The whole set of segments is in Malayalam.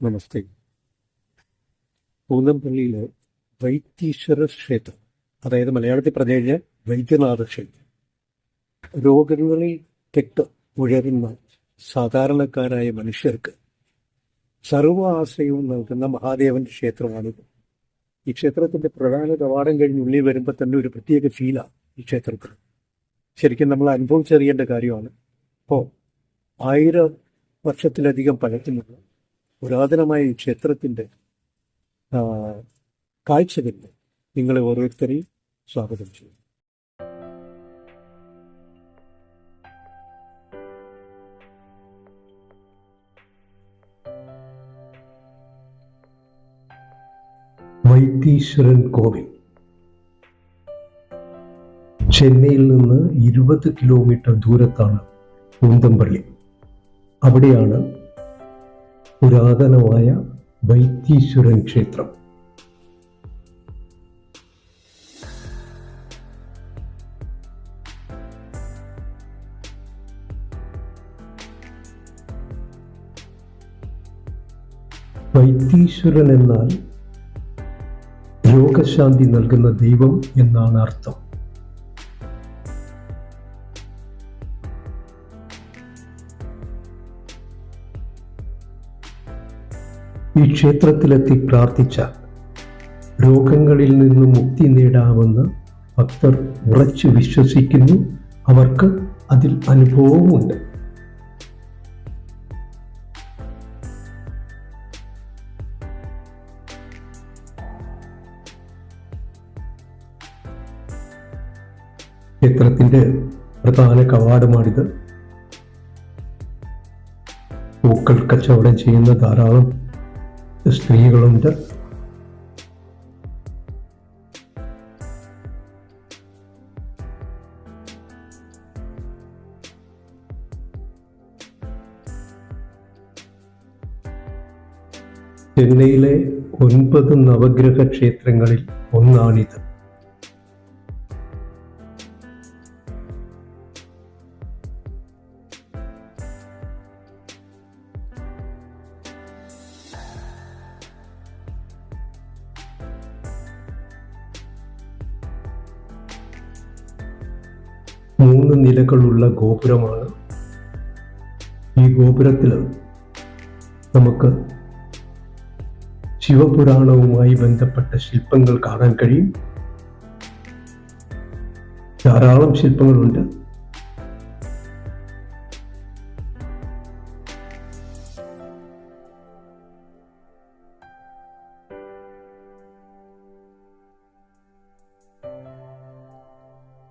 നമസ്തേ. പൂന്തംപള്ളിയിലെ വൈത്തീശ്വര ക്ഷേത്രം അതായത് മലയാളത്തിൽ പറഞ്ഞു കഴിഞ്ഞാൽ വൈദ്യനാഥ ക്ഷേത്രം. രോഗങ്ങളിൽ കെട്ട് ഉഴരുന്ന സാധാരണക്കാരായ മനുഷ്യർക്ക് സർവ ആശ്രയവും നൽകുന്ന മഹാദേവന്റെ ക്ഷേത്രമാണിത് ഈ ക്ഷേത്രത്തിന്റെ പ്രധാന കവാടം കഴിഞ്ഞ് ഉള്ളിൽ വരുമ്പോൾ തന്നെ ഒരു പ്രത്യേക ഫീലാണ് ഈ ക്ഷേത്രത്തിൽ ശരിക്കും നമ്മൾ അനുഭവിച്ചറിയേണ്ട കാര്യമാണ്. അപ്പോൾ ആയിരം വർഷത്തിലധികം പഴക്കമുള്ള പുരാതനമായ ഈ ക്ഷേത്രത്തിന്റെ കാഴ്ചകളിൽ നിങ്ങളെ ഓരോരുത്തരെയും സ്വാഗതം ചെയ്യും വൈത്തീശ്വരൻ കോവിൽ. ചെന്നൈയിൽ നിന്ന് ഇരുപത് കിലോമീറ്റർ ദൂരത്താണ് പൂന്തംപള്ളി അവിടെയാണ് പുരാതനമായ വൈത്തീശ്വരൻ ക്ഷേത്രം. വൈത്തീശ്വരൻ എന്നാൽ രോഗശാന്തി നൽകുന്ന ദൈവം എന്നാണ് അർത്ഥം. ഈ ക്ഷേത്രത്തിലെത്തി പ്രാർത്ഥിച്ചാൽ രോഗങ്ങളിൽ നിന്ന് മുക്തി നേടാമെന്ന് ഭക്തർ ഉറച്ചു വിശ്വസിക്കുന്നു. അവർക്ക് അതിൽ അനുഭവവുമുണ്ട് ക്ഷേത്രത്തിന്റെ പ്രധാന കവാടമാണിത്. പൂക്കൾ കച്ചവടം ചെയ്യുന്ന ധാരാളം സ്ത്രീകളുണ്ട് ചെന്നൈയിലെ ഒൻപത് നവഗ്രഹ ക്ഷേത്രങ്ങളിൽ ഒന്നാണിത്. മൂന്ന് ഗോപുരമാണ്. ഈ ഗോപുരത്തിൽ നമുക്ക് ശിവപുരാണവുമായി ബന്ധപ്പെട്ട ശില്പങ്ങൾ കാണാൻ കഴിയും. ധാരാളം ശില്പങ്ങളുണ്ട്.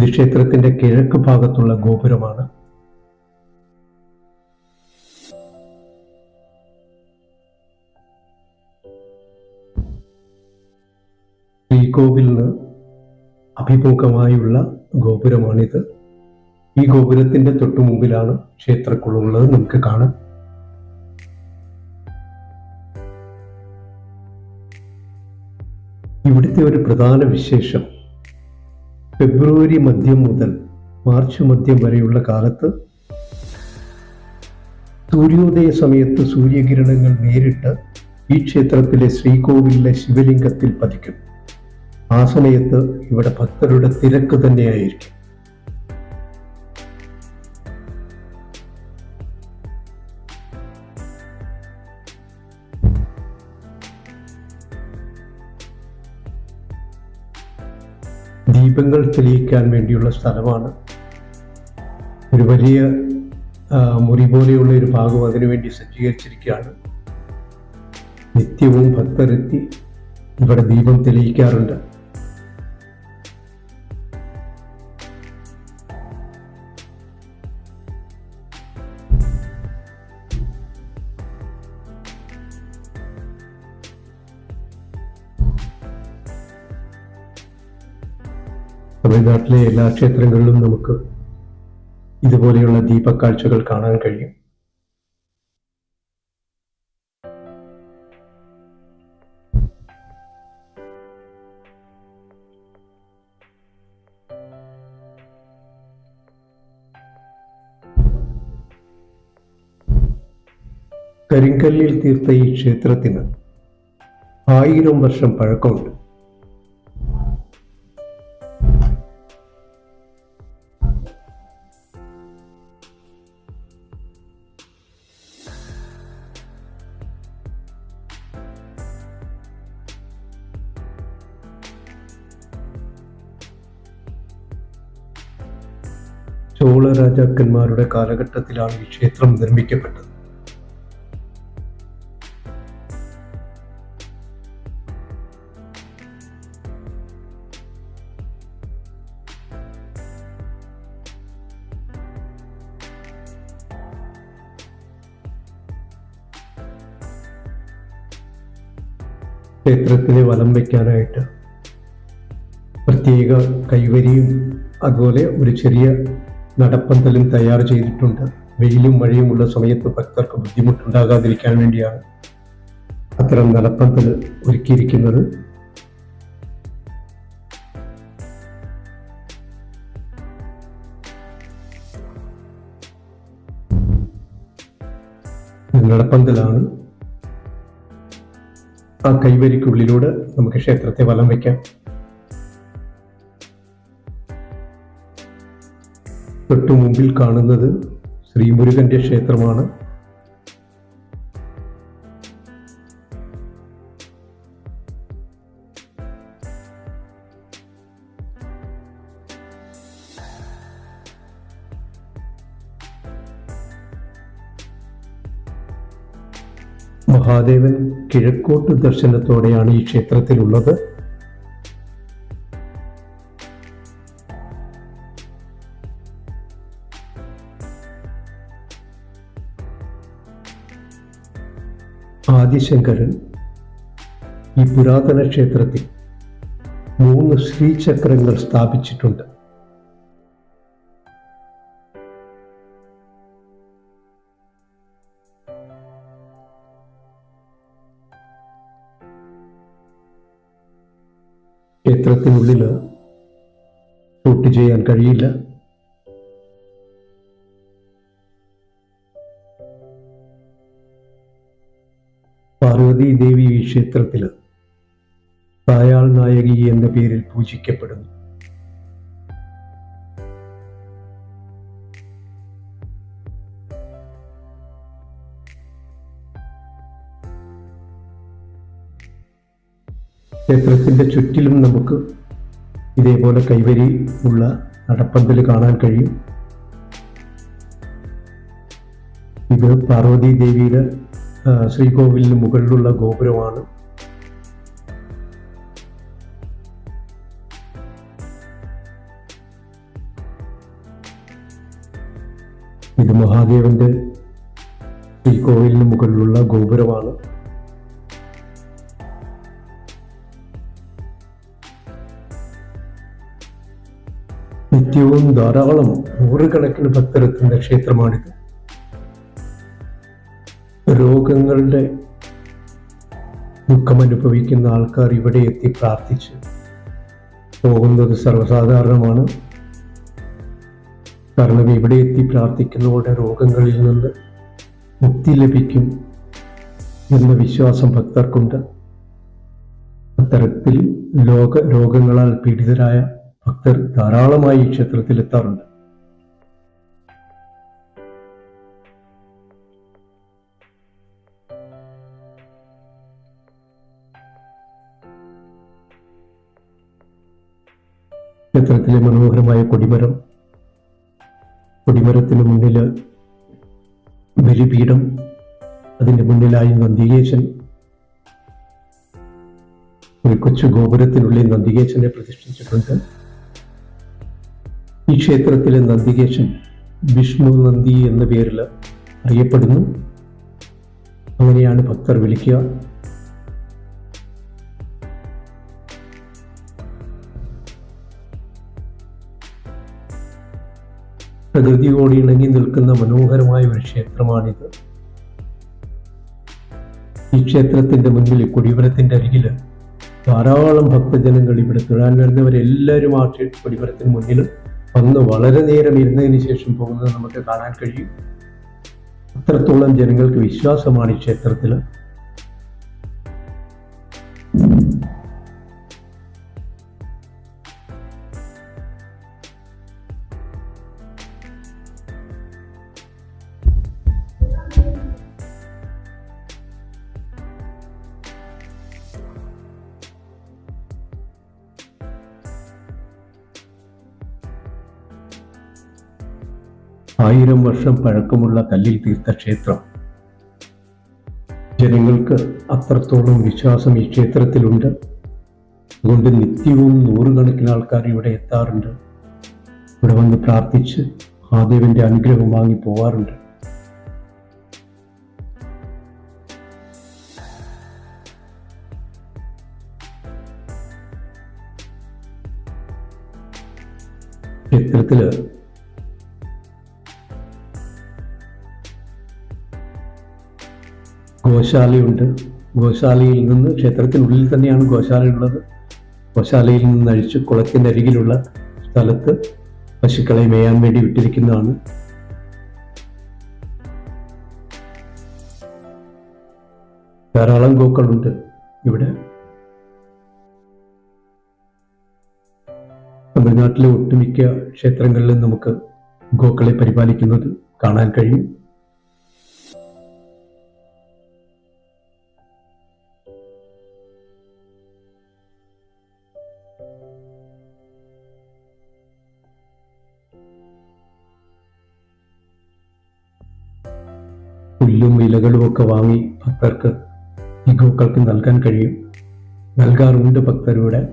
ഇത് ക്ഷേത്രത്തിന്റെ കിഴക്ക് ഭാഗത്തുള്ള ഗോപുരമാണ്. ഈ ശ്രീകോവിലിന് അഭിമുഖമായുള്ള ഗോപുരമാണിത്. ഈ ഗോപുരത്തിന്റെ തൊട്ടു മുമ്പിലാണ് ക്ഷേത്രക്കുളമുള്ളത് നമുക്ക് കാണാം. ഇവിടുത്തെ ഒരു പ്രധാന വിശേഷം ഫെബ്രുവരി മധ്യം മുതൽ മാർച്ച് മധ്യം വരെയുള്ള കാലത്ത് സൂര്യോദയ സമയത്ത് സൂര്യകിരണങ്ങൾ നേരിട്ട് ഈ ക്ഷേത്രത്തിലെ ശ്രീകോവിലിലെ ശിവലിംഗത്തിൽ പതിക്കും. ആ സമയത്ത് ഇവിടെ ഭക്തരുടെ തിരക്ക് തന്നെയായിരിക്കും. ദീപങ്ങൾ തെളിയിക്കാൻ വേണ്ടിയുള്ള സ്ഥലമാണ്. ഒരു വലിയ മുറി പോലെയുള്ള ഒരു ഭാഗം അതിനുവേണ്ടി സജ്ജീകരിച്ചിരിക്കുകയാണ്. നിത്യവും ഭക്തരെത്തി ഇവിടെ ദീപം തെളിയിക്കാറുണ്ട്. തമിഴ്നാട്ടിലെ എല്ലാ ക്ഷേത്രങ്ങളിലും നമുക്ക് ഇതുപോലെയുള്ള ദീപക്കാഴ്ചകൾ കാണാൻ കഴിയും. കരിങ്കല്ലിൽ തീർത്ത ഈ ക്ഷേത്രത്തിന് ആയിരം വർഷം പഴക്കമുണ്ട്. ചോള രാജാക്കന്മാരുടെ കാലഘട്ടത്തിലാണ് ഈ ക്ഷേത്രം നിർമ്മിക്കപ്പെട്ടത്. ക്ഷേത്രത്തിന് വലം വയ്ക്കാനായിട്ട് പ്രത്യേക കൈവരിയും അതുപോലെ ഒരു ചെറിയ നടപ്പന്തലും തയ്യാർ ചെയ്തിട്ടുണ്ട്. വെയിലും മഴയുമുള്ള സമയത്ത് ഭക്തർക്ക് ബുദ്ധിമുട്ടുണ്ടാകാതിരിക്കാൻ വേണ്ടിയാണ് അത്തരം നടപ്പന്തൽ ഒരുക്കിയിരിക്കുന്നത്. നടപ്പന്തലാണ്. ആ കൈവരിക്കുള്ളിലൂടെ നമുക്ക് ക്ഷേത്രത്തെ വലം വയ്ക്കാം. തൊട്ടു മുമ്പിൽ കാണുന്നത് ശ്രീമുരുകന്റെ ക്ഷേത്രമാണ്. മഹാദേവൻ കിഴക്കോട്ട് ദർശനത്തോടെയാണ് ഈ ക്ഷേത്രത്തിലുള്ളത്. ആദിശങ്കരൻ ഈ പുരാതന ക്ഷേത്രത്തിൽ മൂന്ന് ശ്രീചക്രങ്ങൾ സ്ഥാപിച്ചിട്ടുണ്ട്. ക്ഷേത്രത്തിനുള്ളിൽ ഷൂട്ട് ചെയ്യാൻ കഴിയില്ല. പാർവതി ദേവി ഈ ക്ഷേത്രത്തിൽ തായാൾ നായകി എന്ന പേരിൽ പൂജിക്കപ്പെടുന്നു. ക്ഷേത്രത്തിന്റെ ചുറ്റിലും നമുക്ക് ഇതേപോലെ കൈവരി ഉള്ള നടപ്പന്തൽ കാണാൻ കഴിയും. ഇത് പാർവതി ദേവിയുടെ ആ, ശ്രീകോവിലിന് മുകളിലുള്ള ഗോപുരമാണ്. ഇത് മഹാദേവന്റെ ശ്രീകോവിലിന് മുകളിലുള്ള ഗോപുരമാണ്. നിത്യവും ധാരാളം നൂറുകണക്കിന് ഭക്തരെത്തുന്ന ക്ഷേത്രമാണിത്. രോഗങ്ങളുടെ ദുഃഖം അനുഭവിക്കുന്ന ആൾക്കാർ ഇവിടെ എത്തി പ്രാർത്ഥിച്ച് പോകുന്നത് സർവസാധാരണമാണ്. കാരണം ഇവിടെ എത്തി പ്രാർത്ഥിക്കുന്നതോടെ രോഗങ്ങളിൽ നിന്ന് മുക്തി ലഭിക്കും എന്ന വിശ്വാസം ഭക്തർക്കുണ്ട്. അത്തരത്തിൽ ലോക രോഗങ്ങളാൽ പീഡിതരായ ഭക്തർ ധാരാളമായി ഈ ക്ഷേത്രത്തിൽ ക്ഷേത്രത്തിലെ മനോഹരമായ കൊടിമരം. കൊടിമരത്തിന് മുന്നിൽ ബലിപീഠം അതിന്റെ മുന്നിലായി നന്ദികേശൻ. ഒരു കൊച്ചു ഗോപുരത്തിനുള്ളിൽ നന്ദികേശനെ പ്രതിഷ്ഠിച്ചിട്ടുണ്ട്. ഈ ക്ഷേത്രത്തിലെ നന്ദികേശൻ വിഷ്ണു നന്ദി എന്ന പേരിൽ അറിയപ്പെടുന്നു. അങ്ങനെയാണ് ഭക്തർ വിളിക്കുക. പ്രകൃതിയോട് ഇണങ്ങി നിൽക്കുന്ന മനോഹരമായ ഒരു ക്ഷേത്രമാണിത്. ഈ ക്ഷേത്രത്തിന്റെ മുന്നിൽ കൊടിപുരത്തിന്റെ അരികിൽ ധാരാളം ഭക്തജനങ്ങൾ ഇവിടെ തൊഴാൻ വരുന്നവരെല്ലാവരും ആ കൊടിമരത്തിന് മുന്നിൽ വന്ന് വളരെ നേരം ഇരുന്നതിന് ശേഷം പോകുന്നത് നമുക്ക് കാണാൻ കഴിയും. അത്രത്തോളം ജനങ്ങൾക്ക് വിശ്വാസമാണ് ഈ ക്ഷേത്രത്തിൽ ആയിരം വർഷം പഴക്കമുള്ള കല്ലിൽ തീർത്ത ക്ഷേത്രം. ജനങ്ങൾക്ക് അത്രത്തോളം വിശ്വാസം ഈ ക്ഷേത്രത്തിലുണ്ട്. അതുകൊണ്ട് നിത്യവും നൂറുകണക്കിന് ആൾക്കാർ ഇവിടെ എത്താറുണ്ട്. ഇവിടെ വന്ന് പ്രാർത്ഥിച്ച് മഹാദേവന്റെ അനുഗ്രഹം വാങ്ങി പോവാറുണ്ട്. ക്ഷേത്രത്തിൽ ഗോശാലയുണ്ട്. ഗോശാലയിൽ നിന്ന് ക്ഷേത്രത്തിനുള്ളിൽ തന്നെയാണ് ഗോശാലയുള്ളത്. ഗോശാലയിൽ നിന്ന് അഴിച്ച് കുളത്തിന്റെ അരികിലുള്ള സ്ഥലത്ത് പശുക്കളെ മേയാൻ വേണ്ടി വിട്ടിരിക്കുന്നതാണ്. ധാരാളം ഗോക്കളുണ്ട് ഇവിടെ. തമിഴ്നാട്ടിലെ ഒട്ടുമിക്ക ക്ഷേത്രങ്ങളിലും നമുക്ക് ഗോക്കളെ പരിപാലിക്കുന്നത് കാണാൻ കഴിയും. പുല്ലും ഇലകളും ഒക്കെ വാങ്ങി ഭക്തർക്ക് ഈ ഗോക്കൾക്ക് നൽകാൻ കഴിയും. നൽകാറുണ്ട് ഭക്തരുടെ.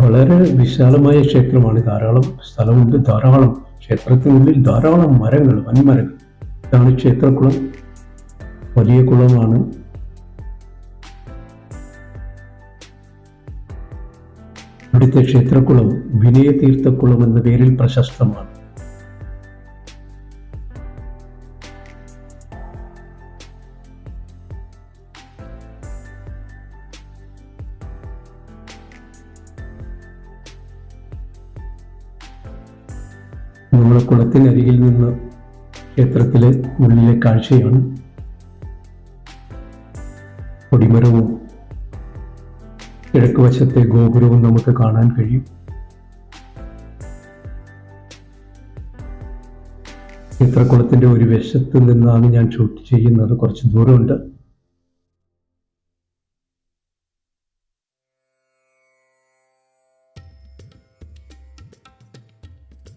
വളരെ വിശാലമായ ക്ഷേത്രമാണ്. ധാരാളം സ്ഥലമുണ്ട്. ധാരാളം ക്ഷേത്രത്തിനുള്ളിൽ ധാരാളം മരങ്ങൾ വൻമരങ്ങൾ. ഇതാണ് ക്ഷേത്രക്കുളം വലിയ കുളമാണ്. ഇവിടുത്തെ ക്ഷേത്രക്കുളം വിനയതീർത്ഥക്കുളം എന്ന പേരിൽ പ്രശസ്തമാണ്. നമ്മുടെ കുളത്തിനരികിൽ നിന്ന് ക്ഷേത്രത്തിലെ ഉള്ളിലെ കാഴ്ചയാണ്. കൊടിമരവും കിഴക്ക് വശത്തെ ഗോപുരവും നമുക്ക് കാണാൻ കഴിയും. ചിത്രക്കുളത്തിന്റെ ഒരു വശത്ത് നിന്നാണ് ഞാൻ ഷൂട്ട് ചെയ്യുന്നത്. കുറച്ച് ദൂരമുണ്ട്.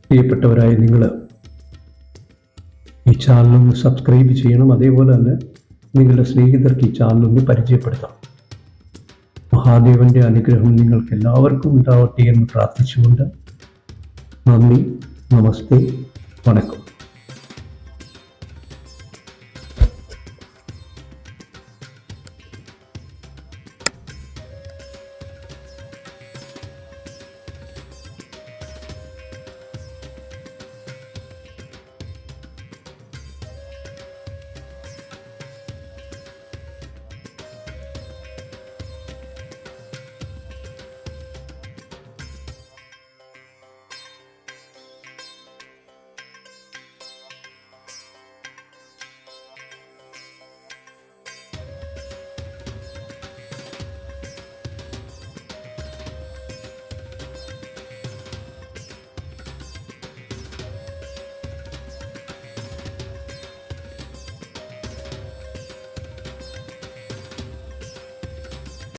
പ്രിയപ്പെട്ടവരായ നിങ്ങൾ ഈ ചാനലൊന്ന് സബ്സ്ക്രൈബ് ചെയ്യണം. അതേപോലെ തന്നെ നിങ്ങളുടെ സ്നേഹിതർക്ക് ഈ ചാനലൊന്ന് പരിചയപ്പെടുത്തണം മഹാദേവന്റെ അനുഗ്രഹം നിങ്ങൾക്ക് എല്ലാവർക്കും ഉണ്ടാവട്ടെ എന്ന് പ്രാർത്ഥിച്ചുകൊണ്ട് നന്ദി നമസ്തേ വണക്കം.